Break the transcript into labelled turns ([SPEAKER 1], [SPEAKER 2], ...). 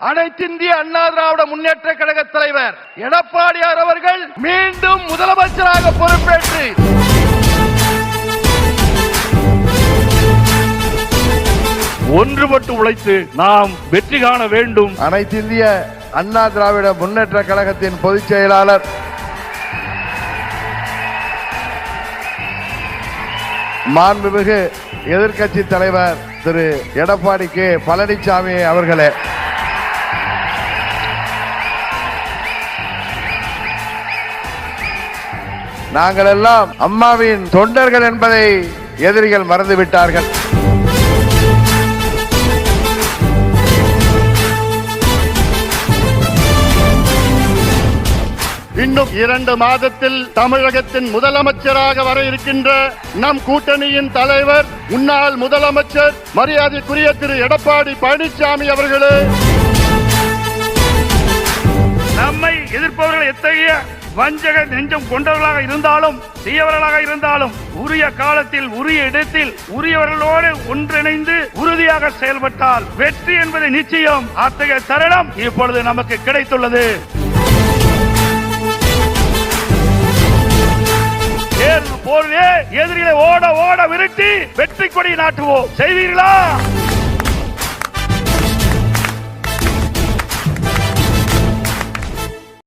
[SPEAKER 1] அனைத்திந்திய அண்ணா திராவிட முன்னேற்ற கழக தலைவர் எடப்பாடியார் அவர்கள் மீண்டும் முதலமைச்சராக பொறுப்பேற்று
[SPEAKER 2] ஒன்றுபட்டு உழைத்து நாம் வெற்றி காண வேண்டும்.
[SPEAKER 1] அனைத்து இந்திய அண்ணா திராவிட முன்னேற்ற கழகத்தின் பொதுச் செயலாளர் மாண்புமிகு எதிர்க்கட்சி தலைவர் திரு எடப்பாடி கே பழனிசாமி அவர்களே. நாங்கள் எல்லாம் அம்மாவின் தொண்டர்கள் என்பதை எதிரிகள் மறந்துவிட்டார்கள். இன்னும் இரண்டு மாதத்தில் தமிழகத்தின் முதலமைச்சராக வர இருக்கின்ற நம் கூட்டணியின் தலைவர் முன்னாள் முதலமைச்சர் மரியாதைக்குரிய திரு எடப்பாடி பழனிசாமி அவர்களே.
[SPEAKER 2] நம்மை எதிர்ப்பவர்கள் எத்தகைய வஞ்சக நெஞ்சம் கொண்டவர்களாக இருந்தாலும் தீயவர்களாக இருந்தாலும் உரிய காலத்தில் உரிய இடத்தில் உரியவர்களோடு ஒன்றிணைந்து உறுதியாக செயல்பட்டால் வெற்றி என்பது நிச்சயம். அத்தகைய தருணம் இப்பொழுது நமக்கு கிடைத்துள்ளது. போர்வே எதிரிலே ஓட ஓட விரட்டி வெற்றி கொடி நாட்டுவோம். செய்வீர்களா?